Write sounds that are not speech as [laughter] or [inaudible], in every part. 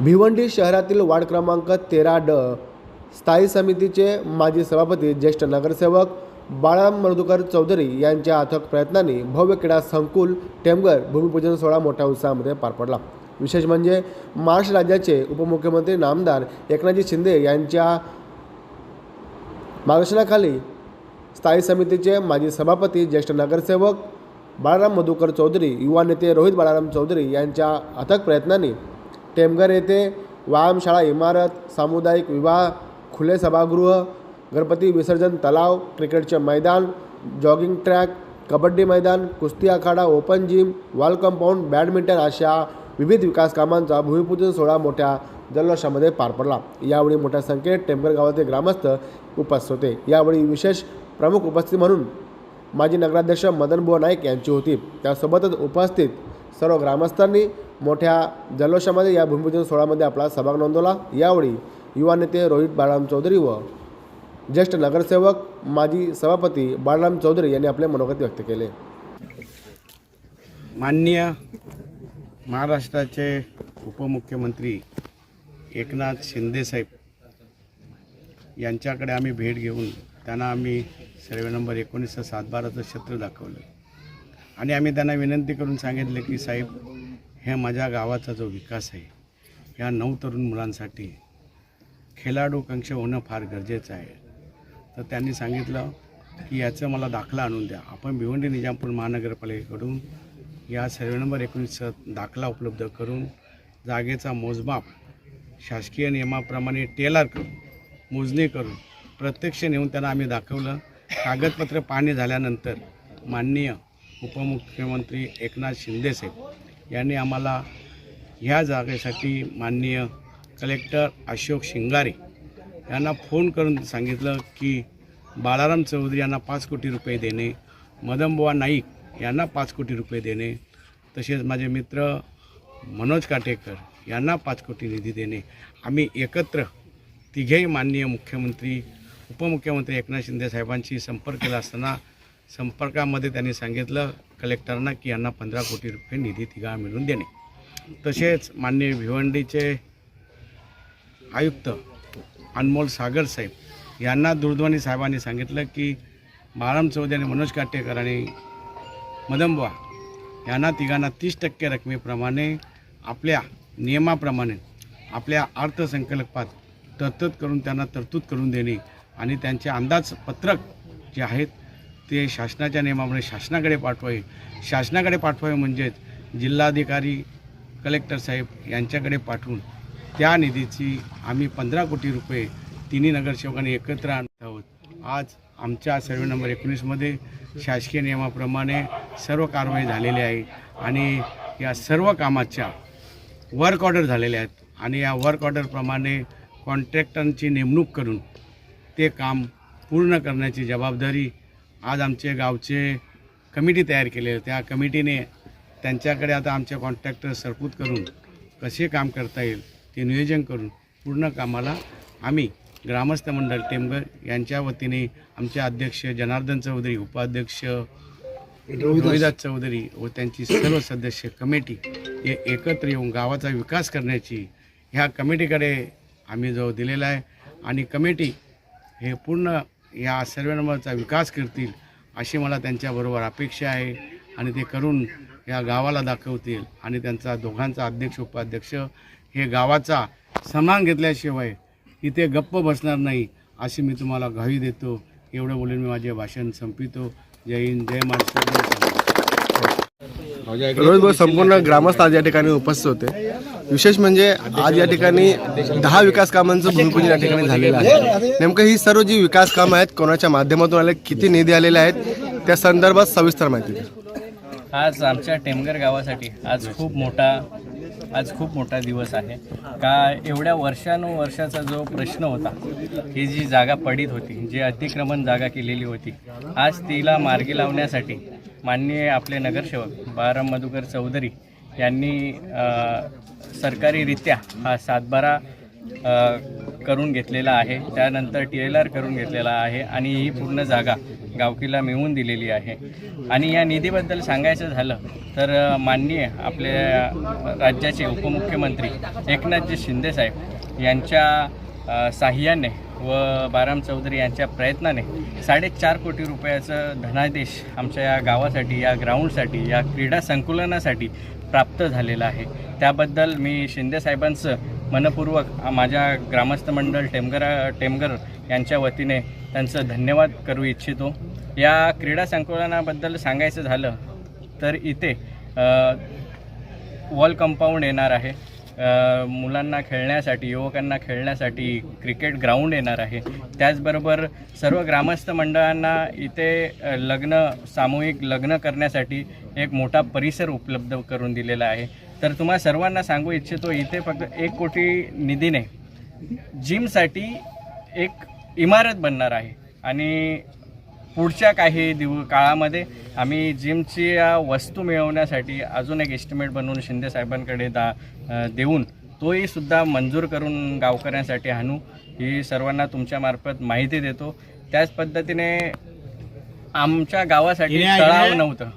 भिवंडी शहरातील वार्ड क्रमांक तेरा ड स्थायी समितीचे माजी सभापती ज्येष्ठ नगरसेवक बाळाराम मर्दुकर चौधरी यांच्या अथक प्रयत्नांनी भव्य क्रीडा संकुल टेमगर भूमिपूजन सोहळा मोठ्या उत्साहामध्ये पार पडला. विशेष म्हणजे महाराष्ट्र राज्याचे उपमुख्यमंत्री नामदार एकनाथजी शिंदे यांच्या मार्गदर्शनाखाली स्थायी समितीचे माजी सभापती ज्येष्ठ नगरसेवक बाळाराम मधुकर चौधरी युवा नेते रोहित बाळाराम चौधरी यांच्या अथक प्रयत्नांनी टेमघर येथे व्यायामशाळा इमारत सामुदायिक विवाह खुले सभागृह गणपती विसर्जन तलाव क्रिकेटचे मैदान जॉगिंग ट्रॅक कबड्डी मैदान कुस्ती आखाडा open gym wall compound badminton अशा विविध विकास कामांचा भूमिपूजन सोहळा मोठ्या जल्लोषामध्ये पार पडला. यावेळी मोठ्या संख्येत टेंभर गावातील ग्रामस्थ उपस्थित होते. यावेळी विशेष प्रमुख उपस्थिती म्हणून माजी नगराध्यक्ष मदनबुवा नाईक यांची होती. त्यासोबतच उपस्थित सर्व ग्रामस्थांनी मोठ्या जल्लोषामध्ये या भूमिपूजन सोहळ्यामध्ये आपला सहभाग नोंदवला. यावेळी युवा नेते रोहित बाळराम चौधरी व ज्येष्ठ नगरसेवक माजी सभापती बाळराम चौधरी यांनी आपले मनोगत व्यक्त केले. माननीय महाराष्ट्राचे उपमुख्यमंत्री एकनाथ शिंदेसाहेब यांच्याकडे आम्ही भेट घेऊन त्यांना आम्ही सर्वे नंबर एकोणीसचं सातबाराचं क्षेत्र दाखवलं. आणि आम्ही त्यांना विनंती करून सांगितले की साहेब ह्या माझ्या गावाचा जो विकास आहे ह्या नऊ तरुण मुलांसाठी खेळाडू कंक्ष होणं फार गरजेचं आहे. तर त्यांनी सांगितलं की याचं मला दाखला आणून द्या. आपण भिवंडी निजामपूर महानगरपालिकेकडून या सर्वे नंबर एकोणीसचा दाखला उपलब्ध करून जागेचा मोजमाप शासकीय नियमाप्रमाणे टेलर करून मोजणी करून प्रत्यक्ष नेऊन त्यांना आम्ही दाखवलं. कागदपत्र पाहणी झाल्यानंतर माननीय उपमुख्यमंत्री एकनाथ शिंदेसाहेब यांनी आम्हाला ह्या जागेसाठी माननीय कलेक्टर अशोक शिंगारे यांना फोन करून सांगितलं की बाळाराम चौधरी यांना पाच कोटी रुपये देणे मदमबुवा नाईक यांना पाच कोटी रुपये देणे तसेच माझे मित्र मनोज काटेकर यांना पाच कोटी निधी देणे. आम्ही एकत्र तिघेही माननीय मुख्यमंत्री उपमुख्यमंत्री एकनाथ शिंदे साहेबांशी संपर्क केला असताना संपर्कामध्ये त्यांनी सांगितलं कलेक्टरना की यांना पंधरा कोटी रुपये निधी तिघा मिळून देणे. तसेच माननीय भिवंडीचे आयुक्त अनमोल सागर साहेब यांना दूरध्वनी साहेबांनी सांगितलं की बाळाम चौधरी आणि मनोज काटेकर आणि मदंबा यांना तिघांना तीस टक्के रकमेप्रमाणे आपल्या नियमाप्रमाणे आपल्या अर्थसंकल्पात तरतूद करून त्यांना तरतूद करून देणे आणि त्यांचे अंदाजपत्रक जे आहेत ते शासनाच्या नियमामुळे शासनाकडे पाठवावे. शासनाकडे पाठवावे म्हणजेच जिल्हाधिकारी कलेक्टर साहेब यांच्याकडे पाठवून त्या निधीची आम्ही पंधरा कोटी रुपये तिन्ही नगरसेवकांनी एकत्र आणत आहोत. आज आमच्या सर्वे नंबर एकोणीसमध्ये शासकीय नियमाप्रमाणे सर्व कारवाई झालेली आहे आणि या सर्व कामाच्या वर्क ऑर्डर झालेल्या आहेत आणि या वर्क ऑर्डरप्रमाणे कॉन्ट्रॅक्टरांची नेमणूक करून ते काम पूर्ण करण्याची जबाबदारी आज आमचे गावचे कमिटी तयार केली त्या कमिटीने त्यांच्याकडे आता आमचे कॉन्ट्रॅक्टर सरपूत करून कसे काम करता येईल ते नियोजन करून पूर्ण कामाला आम्ही ग्रामस्थ मंडळ टेमगर यांच्या वतीने आमचे अध्यक्ष जनार्दन चौधरी उपाध्यक्ष रोहिदास चौधरी व त्यांची सर्व सदस्य कमिटी हे एकत्र येऊन गावाचा विकास करण्याची ह्या कमिटीकडे आम्ही जो दिलेला आहे. आणि कमिटी हे पूर्ण या सर्व नंबरचा विकास करतील अशी मला त्यांच्याबरोबर अपेक्षा आहे आणि ते करून या गावाला दाखवतील आणि त्यांचा दोघांचा अध्यक्ष उपाध्यक्ष हे गावाचा समान घेतल्याशिवाय इथे गप्प बसणार नाही अशी मी तुम्हाला ग्वाही देतो. एवढं बोलून मी माझे भाषण संपितो जय हिंद जय महाराष्ट्र संपूर्ण ग्रामस्थ आज या ठिकाणी उपस्थित होते. विशेष म्हणजे आज या ठिकाणी दहा विकास कामांचं भूमिपूजन या ठिकाणी झालेलं आहे. नेमकं ही सर्व जी विकास कामं आहेत कोणाच्या माध्यमातून आले किती निधी आलेले आहेत त्या संदर्भात सविस्तर माहिती आज आमच्या टेमगर गावासाठी आज खूप मोठा आज खूप मोठा दिवस आहे. का एवढ्या वर्षानुवर्षाचा जो प्रश्न होता ही जी जागा पडीत होती जी अतिक्रमण जागा केलेली होती आज तिला मार्गी लावण्यासाठी माननीय आपले नगरसेवक बाराम मधुकर चौधरी यांनी सरकारीरित्या हा सातबारा करून घेतलेला आहे. त्यानंतर टी एल आर करून घेतलेला आहे आणि ही पूर्ण जागा गावकीला मिळवून दिलेली आहे. आणि या निधीबद्दल सांगायचं झालं तर माननीय आपल्या राज्याचे उपमुख्यमंत्री एकनाथजी शिंदेसाहेब यांच्या साह्याने व बाराम चौधरी यांच्या प्रयत्नाने साडेचार कोटी रुपयाचं धनादेश आमच्या या गावासाठी या ग्राउंडसाठी या क्रीडा संकुलनासाठी प्राप्त झालेलं आहे. त्याबद्दल मी शिंदेसाहेबांचं मनपूर्वक माझ्या ग्रामस्थ मंडळ टेमगरा टेमगर यांच्या वतीने त्यांचं धन्यवाद करू इच्छितो. या क्रीडा संकुलनाबद्दल सांगायचं झालं तर इथे वॉल कंपाऊंड येणार आहे. मुलांना खेळण्यासाठी युवकांना खेळण्यासाठी क्रिकेट ग्राउंड येणार आहे. त्याचबरोबर सर्व ग्रामस्थ मंडळांना इथे लग्न सामूहिक लग्न करण्यासाठी एक मोठा परिसर उपलब्ध करून दिलेला आहे. तर तुम्हा सर्वांना सांगू इच्छितो इथे फक्त एक कोटी निधीने जिमसाठी एक इमारत बनणार आहे. आणि पुढच्या काही दिव काळामध्ये आम्ही जिमची वस्तू मिळवण्यासाठी अजून एक एस्टिमेट बनवून शिंदे साहेबांकडे दा देऊन तोही सुद्धा मंजूर करून गावकऱ्यांसाठी आणू. ही सर्वांना तुमच्यामार्फत माहिती देतो. त्याच पद्धतीने आमच्या गावासाठी तळाव नव्हतं.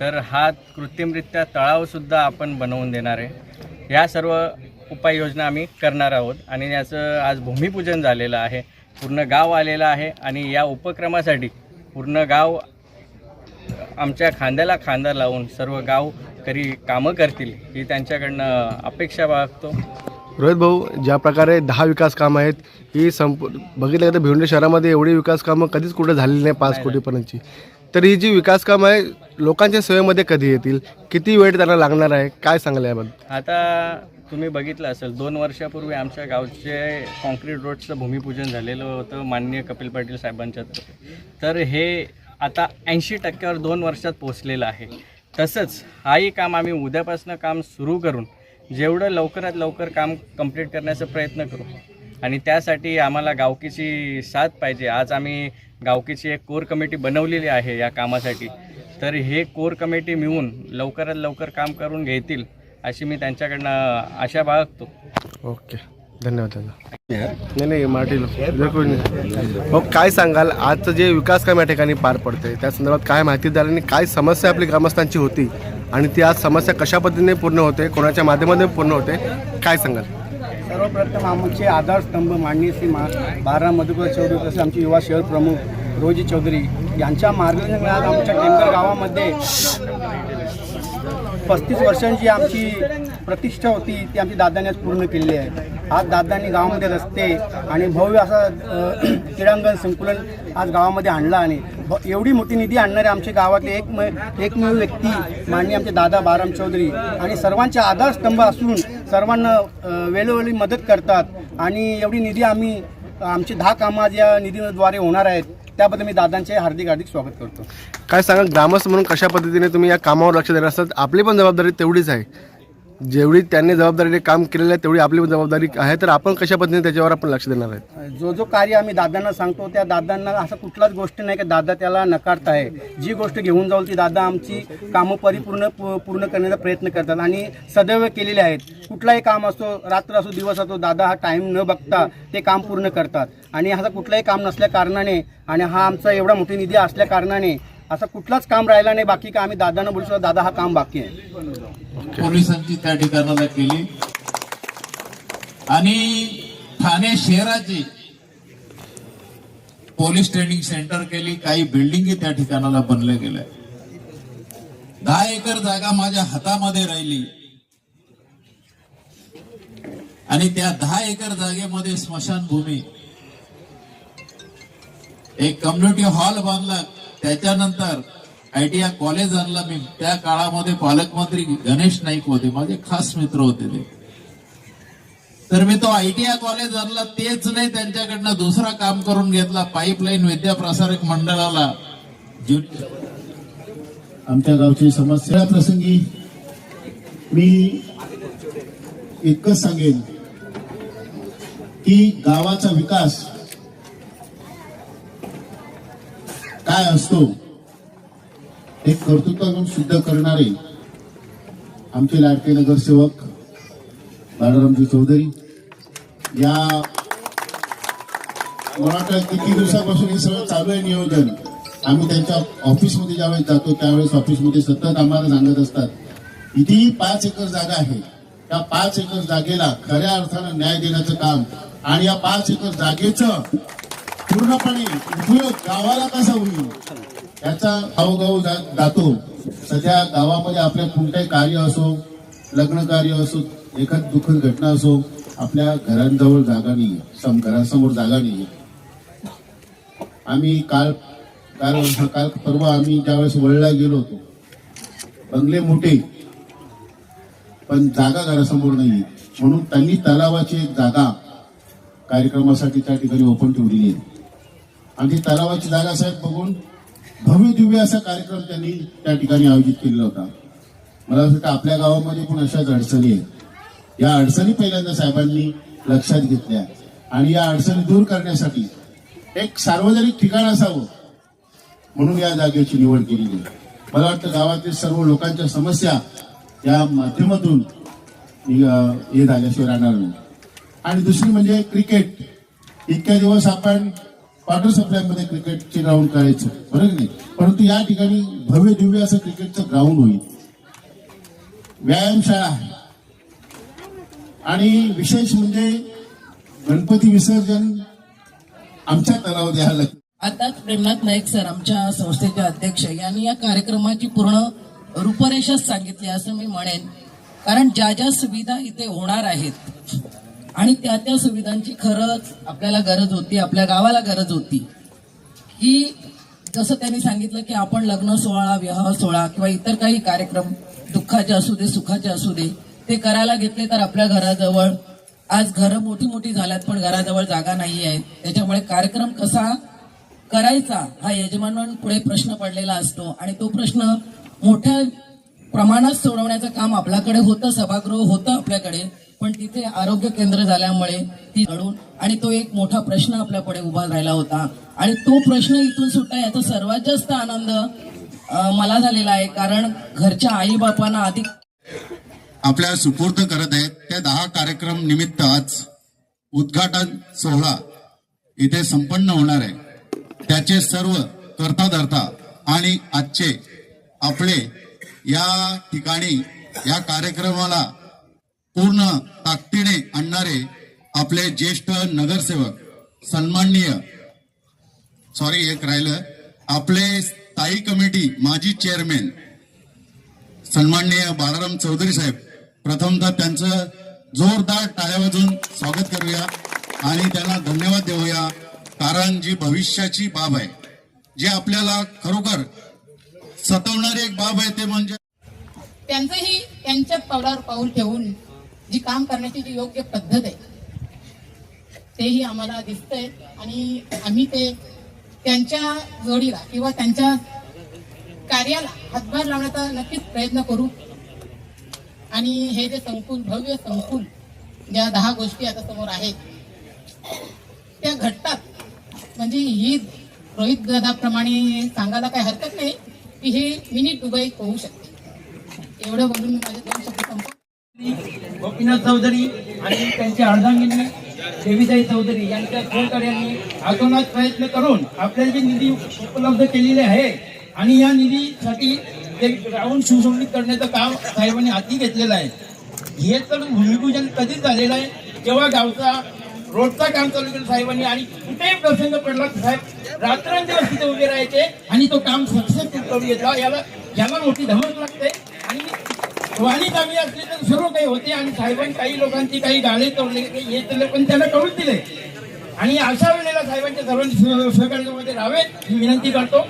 तर हा कृत्रिमरित्या तळावसुद्धा आपण बनवून देणार आहे. या सर्व उपाययोजना आम्ही करणार आहोत आणि याचं आज भूमिपूजन झालेलं आहे. पूर्ण गाव आलेलं आहे आणि या उपक्रमासाठी पूर्ण गाव आमच्या खांद्याला खांदा लावून सर्व गावकरी कामं करतील ही त्यांच्याकडनं अपेक्षा बाळगतो. रोहित भाऊ ज्या प्रकारे दहा विकास कामं आहेत ही संप बघितलं तर भिवंडी शहरामध्ये एवढी विकास कामं कधीच कुठं झालेली नाही पाच कोटीपर्यंतची. तर ही जी विकास कामं आहे लोकांच्या सेवेमध्ये कधी येतील? किती वेळ त्यांना लागणार आहे? काय सांगलं याबद्दल? आता तुम्ही बघितलं असेल दोन वर्षापूर्वी आमच्या गावचे कॉन्क्रीट रोडचं भूमिपूजन झालेलं होतं माननीय कपिल पाटील साहेबांच्या तर हे आता ऐंशी टक्क्यावर दोन वर्षात पोचलेलं आहे. तसंच हाही काम आम्ही उद्यापासून काम सुरू करून जेवढं लवकरात लवकर काम कंप्लीट करण्याचा प्रयत्न करू आणि त्यासाठी आम्हाला गावकीची साथ पाहिजे. आज आम्ही गावकीची एक कोर कमिटी बनवलेली आहे या कामासाठी. तर हे कोर कमिटी मिळून लवकरात लवकर काम करून घेतील अशी मी त्यांच्याकडनं आशा बाळगतो. ओके. धन्यवाद नाही नाही नाही. मग काय सांगाल? आजचं जे विकास काम या ठिकाणी पार पडते त्या संदर्भात काय माहिती द्याल आणि काय समस्या आपली ग्रामस्थांची होती? आणि ती आज समस्या कशा पद्धतीने पूर्ण होते कोणाच्या माध्यमातून पूर्ण होते काय सांगाल? सर्वप्रथम आमचे आधारस्तंभ माननीय श्री मा बारा मधुकर चौधरी तसेच आमचे युवा शहर प्रमुख रोजी चौधरी यांच्या मार्गदर्शनात आमच्या टेंकर गावामध्ये पस्तीस वर्षांची आमची प्रतिष्ठा होती ती आमची दादाने पूर्ण केलेली आहे. आज दादांनी गावामध्ये रस्ते आणि भव्य असा [clears throat] क्रीडांगण संकुलन आज गावामध्ये आणलं आणि भ- एवढी मोठी निधी आणणारे आमच्या गावातले एक एकमेव व्यक्ती माननीय आमचे दादा बाराम चौधरी आणि सर्वांचे आधारस्तंभ असून सर्वांना वेळोवेळी मदत करतात आणि एवढी निधी आम्ही आमची दहा कामं आज या निधीद्वारे होणार आहेत. त्याबद्दल मी दादांचे हार्दिक हार्दिक स्वागत करतो. काय सांगा ग्रामस्थ म्हणून कशा पद्धतीने तुम्ही या कामावर लक्ष देणार असतात? आपली पण जबाबदारी तेवढीच आहे. जेवढी त्यांनी जबाबदारीने काम केलेलं आहे तेवढी आपली जबाबदारी आहे. तर आपण कशा पद्धतीने त्याच्यावर आपण लक्ष देणार आहे जो जो कार्य आम्ही दादांना सांगतो त्या दादांना असं कुठलाच गोष्ट नाही की दादा त्याला नकारत आहे. जी गोष्ट घेऊन जाऊ ती दादा आमची कामं परिपूर्ण पूर्ण करण्याचा प्रयत्न करतात आणि सदैव केलेले आहेत. कुठलाही काम असतो रात्र असो दिवस असो दादा हा टाईम न बघता ते काम पूर्ण करतात. आणि असं कुठलंही काम नसल्या कारणाने आणि हा आमचा एवढा मोठी निधी असल्या कारणाने असं कुठलाच काम राहिला नाही बाकी का आम्ही दादांना बोलू शकतो दादा हा काम बाकी आहे. पोलिसांची त्या ठिकाणाला केली आणि ठाणे शहराची पोलीस ट्रेनिंग सेंटर केली काही बिल्डिंगी त्या ठिकाणाला बनल्या गेल्या. दहा एकर जागा माझ्या हातामध्ये राहिली. आणि त्या दहा एकर जागेमध्ये स्मशानभूमी. एक कम्युनिटी हॉल बांधला. त्याच्यानंतर आयटीआय कॉलेज आणला मी. त्या काळामध्ये पालकमंत्री गणेश नाईक होते. माझे खास मित्र होते ते. तर मी तो आयटीआय कॉलेज आणला. तेच नाही त्यांच्याकडनं दुसरा काम करून घेतला. पाईपलाईन विद्याप्रसारक मंडळाला. आमच्या गावची समस्या प्रसंगी मी एकच सांगेन की गावाचा विकास काय असतो हे कर्तृत्व सिद्ध करणारे आमचे लाडके नगरसेवक बाळारामजी चौधरी या मला वाटतं किती दिवसापासून हे सगळं चालू आहे नियोजन आम्ही त्यांच्या ऑफिसमध्ये ज्यावेळेस जातो त्यावेळेस ऑफिसमध्ये सतत आम्हाला सांगत असतात कितीही पाच एकर जागा आहे त्या पाच एकर जागेला खऱ्या अर्थानं न्याय देण्याचं काम आणि या पाच एकर जागेचं पूर्णपणे उपयोग गावाला कसा होईल? याचा गावोगाव जा- जातो. सध्या गावामध्ये आपल्या कोणतंही कार्य असो लग्न कार्य असो एखाद दुःखद घटना असो आपल्या घरांजवळ जागा नाही सम घरासमोर जागा नाही आम्ही काल काल काल परवा आम्ही ज्यावेळेस वळला गेलो होतो. बंगले मोठे पण जागा घरासमोर नाही म्हणून त्यांनी तलावाची एक जागा कार्यक्रमासाठी त्या ठिकाणी ओपन ठेवलेली आहे. आणि ती तलावाची जागा साहेब बघून भव्य दिव्य असा कार्यक्रम त्यांनी त्या ठिकाणी आयोजित केलेला होता. मला असं वाटतं आपल्या गावामध्ये पण अशाच अडचणी आहेत. या अडचणी पहिल्यांदा साहेबांनी लक्षात घेतल्या. आणि या अडचणी दूर करण्यासाठी एक सार्वजनिक ठिकाण असावं म्हणून या जागेची निवड केलेली आहे मला वाटतं गावातील सर्व लोकांच्या समस्या या माध्यमातून हे झाल्याशिवाय राहणार नाही. आणि दुसरी म्हणजे क्रिकेट. इतक्या दिवस आपण क्वार्टर सप्लायमध्ये क्रिकेटचे ग्राउंड करायचं बरोबर की नाही? परंतु या ठिकाणी भव्य दिव्य असं क्रिकेटचं ग्राउंड होईल. व्यायामशाळा आहे. आणि विशेष म्हणजे गणपती विसर्जन आमच्या तलाव द्यायला लागतो. आताच प्रेमनाथ नाईक सर आमच्या संस्थेचे अध्यक्ष यांनी या कार्यक्रमाची पूर्ण रूपरेषाच सांगितली असं मी म्हणेन. कारण ज्या ज्या सुविधा इथे होणार आहेत आणि त्या त्या सुविधांची खरंच आपल्याला गरज होती आपल्या गावाला गरज होती. की जसं त्यांनी सांगितलं की आपण लग्न सोहळा विवाह सोहळा किंवा इतर काही कार्यक्रम दुःखाचे असू दे सुखाचे असू दे ते करायला घेतले तर आपल्या घराजवळ आज घरं मोठी मोठी झाल्यात पण घराजवळ जागा नाही आहे. त्याच्यामुळे कार्यक्रम कसा करायचा हा यजमान पुढे प्रश्न पडलेला असतो. आणि तो प्रश्न मोठ्या प्रमाणात सोडवण्याचं काम आपल्याकडे होतं सभागृह होतं आपल्याकडे. पण तिथे आरोग्य केंद्र झाल्यामुळे ती अडून आणि तो एक मोठा प्रश्न आपल्यापुढे उभा राहिला होता. आणि तो प्रश्न इथून सुद्धा याचा सर्वात जास्त आनंद मला झालेला आहे. कारण घरच्या आई बापांना अधिक आपल्या सुपूर्द करत आहेत त्या दहा कार्यक्रम निमित्त आज उद्घाटन सोहळा इथे संपन्न होणार आहे. त्याचे सर्व करता धरता आणि आजचे आपले या ठिकाणी या कार्यक्रमाला पूर्ण ताकदीने आणणारे आपले ज्येष्ठ नगरसेवक सन्माननीय सॉरी एक राहिलं. आपले स्थायी कमिटी माजी चेअरमॅन सन्माननीय बाळाराम चौधरी साहेब प्रथमतः त्यांचं जोरदार टाळ्या वाजून स्वागत करूया आणि त्यांना धन्यवाद देऊया कारण जी भविष्याची बाब आहे जे आपल्याला खरोखर सतवणारी एक बाब आहे ते म्हणजे त्यांचंही त्यांच्या पावलावर पाऊल ठेवून जी काम करण्याची जी योग्य पद्धत आहे तेही आम्हाला दिसतंय. आणि आम्ही ते त्यांच्या जोडीला किंवा त्यांच्या कार्याला हातभार लावण्याचा नक्कीच प्रयत्न करू. आणि हे जे संकुल भव्य संकुल ज्या दहा गोष्टी आता समोर आहेत त्या घडतात. म्हणजे ही रोहित दादाप्रमाणे सांगायला काही हरकत नाही की हे मिनी दुबई होऊ शकते. एवढं बोलून माझे दोन शब्द संपू गोपीनाथ चौधरी आणि त्यांचे अर्धांगिनी देवीताई चौधरी यांच्या सहकार्याने आतोनात प्रयत्न करून आपल्याला जे निधी उपलब्ध केलेले आहे आणि या निधीसाठी ते ग्राउंड सुशोभित करण्याचं काम साहेबांनी हाती घेतलेलं आहे. हे तर भूमिपूजन कधीच झालेलं आहे. जेव्हा गावचा रोडचा काम चालू केलं साहेबांनी आणि कुठेही प्रसंग पडला साहेब रात्रंदिवस तिथे उभे राहायचे आणि तो काम सक्सेसफुल करू येतो याला याला मोठी धमक लागते. आणि वाणी चांगली असली तर सर्व काही होते आणि साहेबांनी काही लोकांची काही गाळे तोडले काही हे तोडले पण त्याला कळून दिले. आणि अशा वेळेला साहेबांच्या सर्वांनी सहकार्यामध्ये राहावे ही विनंती करतो.